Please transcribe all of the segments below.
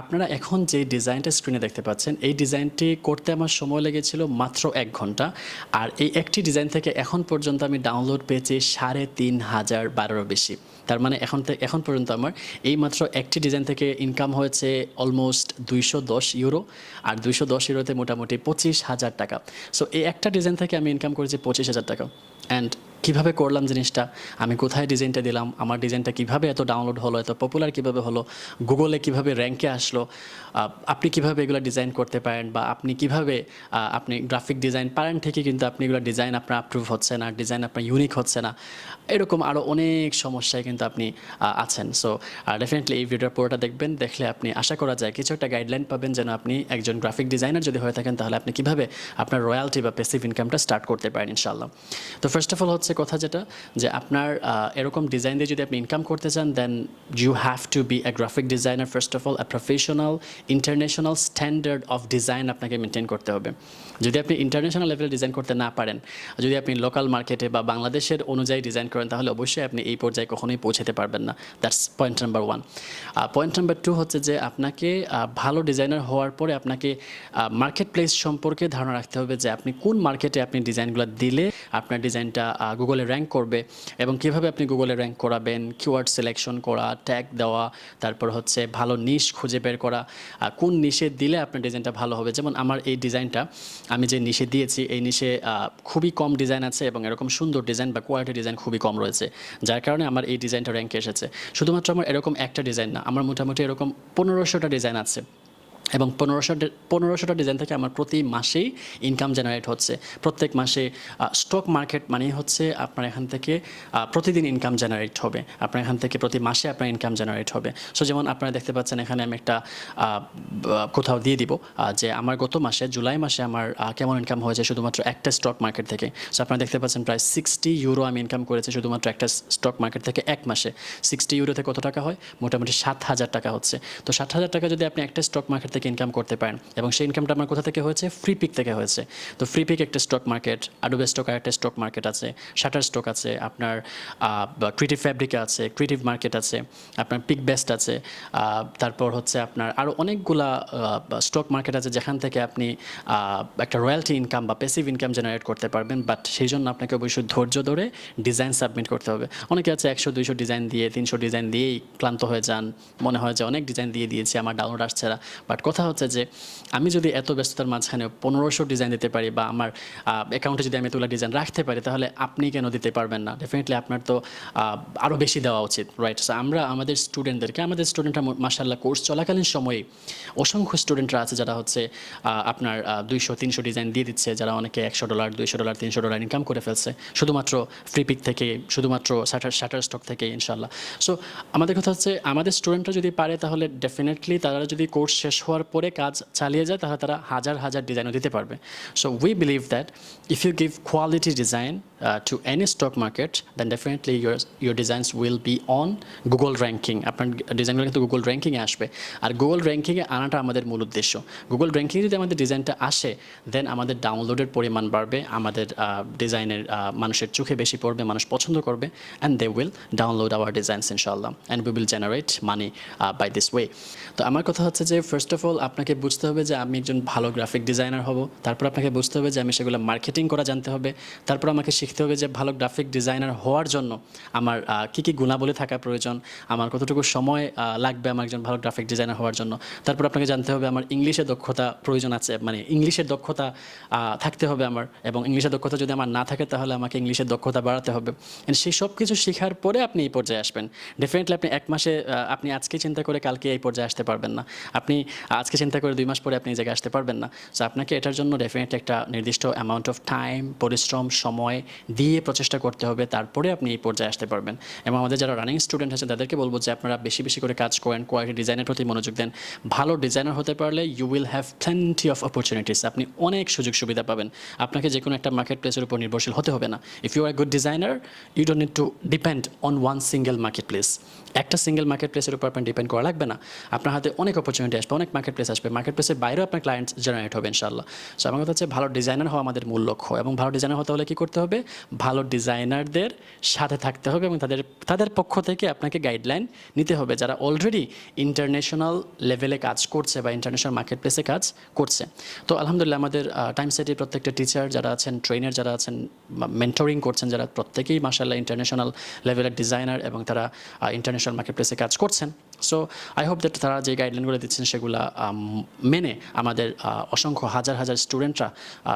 আপনারা এখন যে ডিজাইনটা স্ক্রিনে দেখতে পাচ্ছেন, এই ডিজাইনটি করতে আমার সময় লেগেছিল মাত্র এক ঘণ্টা। আর এই একটি ডিজাইন থেকে এখন পর্যন্ত আমি ডাউনলোড পেয়েছি সাড়ে তিন হাজার বারোরও বেশি। তার মানে এখন থেকে এখন পর্যন্ত আমার এই মাত্র একটি ডিজাইন থেকে ইনকাম হয়েছে অলমোস্ট দুইশো দশ ইউরো আর দুইশো দশ ইউরোতে মোটামুটি পঁচিশ হাজার টাকা। সো এই একটা ডিজাইন থেকে আমি ইনকাম করেছি পঁচিশ হাজার টাকা। অ্যান্ড কীভাবে করলাম জিনিসটা? আমি কোথায় ডিজাইনটা দিলাম? আমার ডিজাইনটা কীভাবে এত ডাউনলোড হলো? এত পপুলার কীভাবে হলো? গুগলে কীভাবে র্যাঙ্কে আসলো? আপনি কীভাবে এগুলো ডিজাইন করতে পারেন? বা আপনি কীভাবে আপনি গ্রাফিক ডিজাইন পারেন? ঠিকই কিন্তু আপনি এগুলো ডিজাইন আপনার আপ্রুভ হচ্ছে না ডিজাইন আপনার ইউনিক হচ্ছে না। এরকম আরও অনেক সমস্যায় কিন্তু আপনি আছেন। সো ডেফিনেটলি এই ভিডিওর পুরোটা দেখবেন। দেখলে আপনি আশা করা যায় কিছু একটা গাইডলাইন পাবেন যেন আপনি একজন গ্রাফিক ডিজাইনার যদি হয়ে থাকেন, তাহলে আপনি কীভাবে আপনার রয়্যালটি বা পেসিভ ইনকামটা স্টার্ট করতে পারেন ইনশাল্লাহ তো ফার্স্ট অফ অল হচ্ছে কথা যেটা, যে আপনার এরকম ডিজাইন দিয়ে যদি আপনি ইনকাম করতে চান then you have to be a graphic designer first of all a professional international standard of design আপনাকে মেনটেন করতে হবে। যদি আপনি ইন্টারন্যাশনাল লেভেলে ডিজাইন করতে না পারেন যদি আপনি লোকাল মার্কেটে বা বাংলাদেশের অনুযায়ী ডিজাইন করেন, তাহলে অবশ্যই আপনি এই পর্যায়ে কখনোই পৌঁছাতে পারবেন না। That's point number one point number two হচ্ছে যে আপনাকে ভালো ডিজাইনার হওয়ার পরে আপনাকে মার্কেট প্লেস সম্পর্কে ধারণা রাখতে হবে যে আপনি কোন মার্কেটে আপনি ডিজাইনগুলো দিলে আপনার ডিজাইনটা গুগলে র্যাঙ্ক করবে এবং কীভাবে আপনি গুগলে র্যাঙ্ক করাবেন কিওয়ার্ড সিলেকশন করা ট্যাগ দেওয়া, তারপর হচ্ছে ভালো নিশ খুঁজে বের করা কোন নিশে দিলে আপনার ডিজাইনটা ভালো হবে? যেমন আমার এই ডিজাইনটা আমি যে নিশে দিয়েছি, এই নিশে খুবই কম ডিজাইন আছে এবং এরকম সুন্দর ডিজাইন বা কোয়ালিটি ডিজাইন খুবই কম রয়েছে, যার কারণে আমার এই ডিজাইনটা র্যাঙ্কে এসেছে। শুধুমাত্র আমার এরকম একটা ডিজাইন না, আমার মোটামুটি এরকম পনেরোশোটা ডিজাইন আছে। এবং পনেরোশো পনেরোশোটা ডিজাইন থেকে আমার প্রতি মাসেই ইনকাম জেনারেট হচ্ছে। প্রত্যেক মাসে স্টক মার্কেট মানেই হচ্ছে আপনার এখান থেকে প্রতিদিন ইনকাম জেনারেট হবে। আপনার এখান থেকে প্রতি মাসে আপনার ইনকাম জেনারেট হবে। সো যেমন আপনারা দেখতে পাচ্ছেন, এখানে আমি একটা কোথাও দিয়ে দিব যে আমার গত মাসে, জুলাই মাসে আমার কেমন ইনকাম হয়েছে শুধুমাত্র একটা স্টক মার্কেট থেকে। সো আপনারা দেখতে পাচ্ছেন প্রায় সিক্সটি ইউরো আমি ইনকাম করেছি শুধুমাত্র একটা স্টক মার্কেট থেকে এক মাসে। সিক্সটি ইউরোতে কত টাকা হয়? মোটামুটি সাত হাজার টাকা হচ্ছে। তো সাত হাজার টাকা যদি আপনি একটা স্টক মার্কেট থেকে ইনকাম করতে পারেন। এবং সেই ইনকামটা আমার কোথা থেকে হয়েছে? ফ্রি পিক থেকে হয়েছে। তো ফ্রি পিক একটা স্টক মার্কেট আডোবে স্টক আর একটা স্টক মার্কেট আছে শাটার স্টক আছে, আপনার ক্রিয়েটিভ ফ্যাব্রিকা আছে ক্রিয়েটিভ মার্কেট আছে, আপনার পিক বেস্ট আছে তারপর হচ্ছে আপনার আরও অনেকগুলা স্টক মার্কেট আছে যেখান থেকে আপনি একটা রয়্যালটি ইনকাম বা পেসিভ ইনকাম জেনারেট করতে পারবেন। বাট সেই জন্য আপনাকে অবশ্যই ধৈর্য ধরে ডিজাইন সাবমিট করতে হবে। অনেকে আছে একশো, দুইশো ডিজাইন দিয়ে, তিনশো ডিজাইন দিয়েই ক্লান্ত হয়ে যান। মনে হয় যে অনেক ডিজাইন দিয়ে দিয়েছি, আমার ডাউনলোড আসছে না। বাট কথা হচ্ছে যে, আমি যদি এত ব্যস্ততার মাঝখানে পনেরোশো ডিজাইন দিতে পারি বা আমার অ্যাকাউন্টে যদি আমি এতগুলো ডিজাইন রাখতে পারি, তাহলে আপনি কেন দিতে পারবেন না? ডেফিনেটলি আপনার তো আরও বেশি দেওয়া উচিত রাইট আমরা আমাদের স্টুডেন্টদেরকে আমাদের স্টুডেন্টরা মাসাল্লাহ কোর্স চলাকালীন সময়ে অসংখ্য স্টুডেন্টরা আছে যারা হচ্ছে আপনার দুইশো, তিনশো ডিজাইন দিয়ে দিচ্ছে, যারা অনেকে একশো ডলার দুইশো ডলার তিনশো ডলার ইনকাম করে ফেলছে, শুধুমাত্র ফ্রি পিক থেকে, শুধুমাত্র শাটার শাটার স্টক থেকে ইনশাল্লাহ সো আমাদের কথা হচ্ছে, আমাদের স্টুডেন্টরা যদি পারে, তাহলে ডেফিনেটলি তারা যদি কোর্স শেষ হওয়ার পরে কাজ চালিয়ে যায়, তাহলে তারা হাজার হাজার ডিজাইনও দিতে পারবে। So we believe that if you give quality design to any stock market then definitely your your designs will be on Google ranking আপনার ডিজাইনগুলো কিন্তু গুগল র্যাঙ্কিংয়ে আসবে। আর গুগল র্যাঙ্কিংয়ে আনাটা আমাদের মূল উদ্দেশ্য। গুগল র্যাঙ্কিং যদি আমাদের ডিজাইনটা আসে দেন আমাদের ডাউনলোডের পরিমাণ বাড়বে, আমাদের ডিজাইনের মানুষের চোখে বেশি পড়বে, মানুষ পছন্দ করবে and they will download our designs ইনশাল্লাহ and we will generate money by this way তো আমার কথা হচ্ছে যে ফার্স্ট অফ অল আপনাকে বুঝতে হবে যে আমি একজন ভালো গ্রাফিক ডিজাইনার হব। তারপর আপনাকে বুঝতে হবে যে আমি সেগুলো মার্কেটিং করা জানতে হবে। তারপর আমাকে শিখতে হবে যে ভালো গ্রাফিক ডিজাইনার হওয়ার জন্য আমার কী কী গুণাবলী থাকা প্রয়োজন, আমার কতটুকু সময় লাগবে আমার একজন ভালো গ্রাফিক ডিজাইনার হওয়ার জন্য। তারপর আপনাকে জানতে হবে আমার ইংলিশে দক্ষতা প্রয়োজন আছে মানে ইংলিশের দক্ষতা থাকতে হবে আমার এবং ইংলিশের দক্ষতা যদি আমার না থাকে তাহলে আমাকে ইংলিশের দক্ষতা বাড়াতে হবে। সেই সব কিছু শেখার পরে আপনি এই পর্যায়ে আসবেন। ডেফিনেটলি আপনি এক মাসে আপনি আজকে চিন্তা করে কালকে এই পর্যায়ে আসতে পারবেন না। আপনি আজকে চিন্তা করে দুই মাস পরে আপনি এই জায়গায় আসতে পারবেন না। সো আপনাকে এটার জন্য ডেফিনেটলি একটা নির্দিষ্ট অ্যামাউন্ট অফ টাইম পরিশ্রম, সময় দিয়ে প্রচেষ্টা করতে হবে। তারপরে আপনি এই পর্যায়ে আসতে পারবেন। এবং আমাদের যারা রানিং স্টুডেন্ট আছে তাদেরকে বলব যে আপনারা বেশি বেশি করে কাজ করেন কোয়ালিটি ডিজাইনের প্রতি মনোযোগ দেন। ভালো ডিজাইনার হতে পারলে you will have plenty of opportunities আপনি অনেক সুযোগ সুবিধা পাবেন। আপনাকে যে কোনো একটা মার্কেট প্লেসের উপর নির্ভরশীল হতে হবে না। If you are good designer you don't need to depend on one single marketplace একটা সিঙ্গেল মার্কেট প্লেসের উপর আপনার ডিপেন্ড করা লাগবে না। আপনার হাতে অনেক অপরচুনিটি আসবে, অনেক মার্কেট প্লেস আসবে। মার্কেট প্লেসের বাইরেও আপনার ক্লায়েন্ট জেনারেট হবে ইনশাল্লাহ সো আমার কথা হচ্ছে ভালো ডিজাইনার হওয়া আমাদের মূল লক্ষ্য এবং ভালো ডিজাইনার হতে হলে কী করতে হবে? ভালো ডিজাইনারদের সাথে থাকতে হবে এবং তাদের তাদের পক্ষ থেকে আপনাকে গাইডলাইন নিতে হবে যারা অলরেডি ইন্টারন্যাশনাল লেভেলে কাজ করছে বা ইন্টারন্যাশনাল মার্কেট প্লেসে কাজ করছে। তো আলহামদুলিল্লাহ আমাদের টাইম সেটের প্রত্যেকটা টিচার যারা আছেন ট্রেনার যারা আছেন মেন্টরিং করছেন যারা প্রত্যেকেই মাসাল্লাহ ইন্টারন্যাশনাল লেভেলের ডিজাইনার এবং তারা ইন্টারন্যাশনাল মার্কেট প্লেসে কাজ করছেন। সো আই হোপ দ্যাট তারা যে গাইডলাইনগুলো দিচ্ছেন সেগুলো মেনে আমাদের অসংখ্য হাজার হাজার স্টুডেন্টরা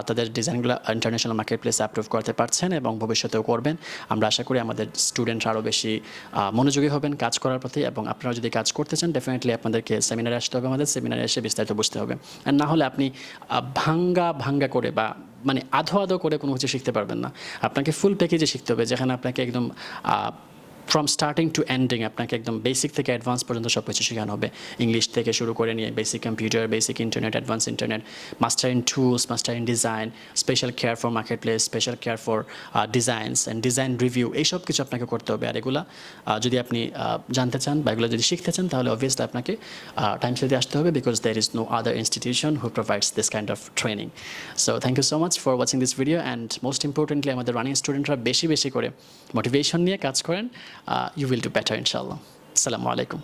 তাদের ডিজাইনগুলো ইন্টারন্যাশনাল মার্কেট প্লেসে অ্যাপ্রুভ করতে পারছেন এবং ভবিষ্যতেও করবেন। আমরা আশা করি আমাদের স্টুডেন্টরা আরও বেশি মনোযোগী হবেন কাজ করার প্রতি এবং আপনারা যদি কাজ করতে চান ডেফিনেটলি আপনাদেরকে সেমিনারে আসতে হবে আমাদের। সেমিনারে এসে বিস্তারিত বুঝতে হবে। আর না হলে আপনি ভাঙ্গা ভাঙ্গা করে বা মানে আধো আধো করে কোনো কিছু শিখতে পারবেন না। আপনাকে ফুল প্যাকেজে শিখতে হবে, যেখানে আপনাকে একদম ফ্রম স্টার্টিং টু এন্ডিং আপনাকে একদম বেসিক থেকে অ্যাডভান্স পর্যন্ত সব কিছু শেখানো হবে। ইংলিশ থেকে শুরু করে নিয়ে basic computer basic internet advance internet master in tools master in design special care for marketplace special care for designs and design review এইসব কিছু আপনাকে করতে হবে। আর এগুলা যদি আপনি জানতে চান বা এগুলো যদি শিখতে চান, তাহলে অবভিয়াসলি আপনাকে টাইম সেতে আসতে হবে because there is no other institution who provides this kind of training so thank you so much for watching this video and most importantly আমাদের রানিং স্টুডেন্টরা বেশি বেশি করে মোটিভেশন নিয়ে কাজ করেন। uh, you will do better inshallah. Assalamu alaikum.